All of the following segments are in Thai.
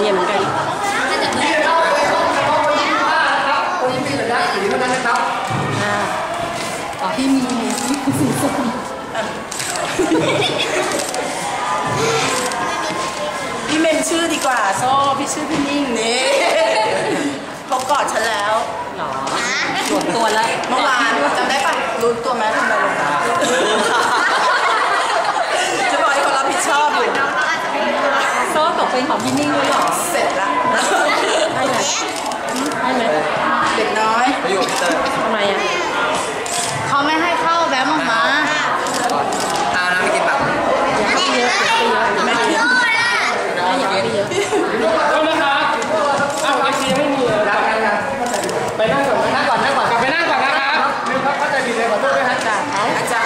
เนียนเหมือนกันคนที่มีสัญลักษณ์สีเท่านั้นนะครับอ่าอ๋อที่มีสีส้มพี่เมนชื่อดีกว่าโซ่พี่ชื่อพี่นิ่งนี่เขากอดฉันแล้วหรอหลวมตัวแล้วเมื่อวานจำได้ปะรู้ตัวไหมทำไมลงมาจะบอกให้เขารับผิดชอบอยู่ โซ่ตกเป็นของพี่นิ่งด้วยเหรอเสร็จละได้ไหมได้ไหมเด็กน้อยไปอยู่กับพีเตอร์ทำไมอะเขาไม่ให้เข้าแบมมาตาน้ำไม่กินแบบอย่าเข้าไปเยอะอย่าเข้าไปเยอะแม่เลี้ยงไม่อยากเข้าไปเยอะเอานะครับอ้าวเอฟซีไม่มีเลยรักกันนะไปนั่งก่อนนั่งก่อนนั่งก่อนกลับไปนั่งก่อนนะครับลืมครับเข้าใจผิดเลยขอโทษด้วยฮะจ้ะอาจารย์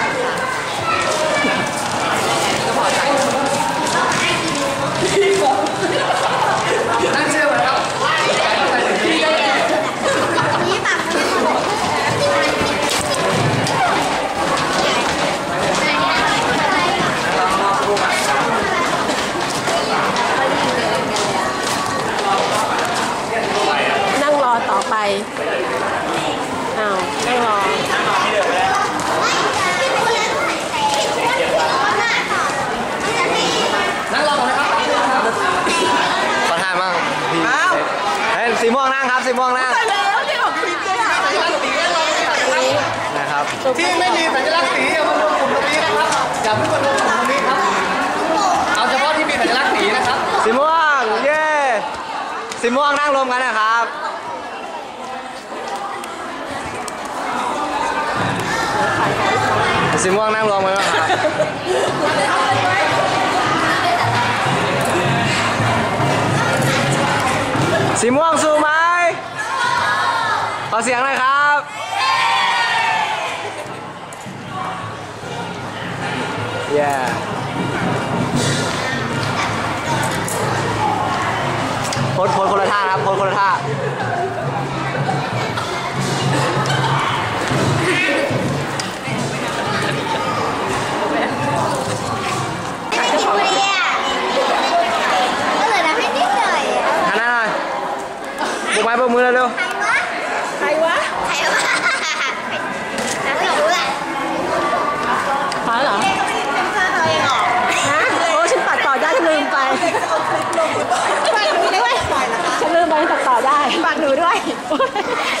สีม่วงนั่งครับสีม่วงนั่งไปแล้วที่ของคลิปเลยอะนะครับที่ไม่มีสัญลักษณ์สีอย่ามารวมกลุ่มตรงนี้นะครับอย่าเพิ่งมารวมกลุ่มตรงนี้ครับเอาเฉพาะที่มีสัญลักษณ์สีนะครับสีม่วงเย้สีม่วงนั่งรวมกันนะครับสีม่วงนั่งรวมกันนะครับ สีม่วงสู้ไหมขอเสียงหน่อยครับเย้โพสโพสคนละท่าครับโพสคนละท่า ปลุกไม้ปลุกมือเร็วใครวะ ใครวะแล้วไม่รู้แหละพอแล้วเหรอเป็นเพื่อนเราเองเหรอฮะโอ้ฉันตัดต่อได้ฉันลืมไปฝากหนูด้วยฉันลืมไปตัดต่อได้ฝากหนูด้วยเดี๋ยวเพื่อนไม่มีทางเสร็จเสร็จไปแล้วเ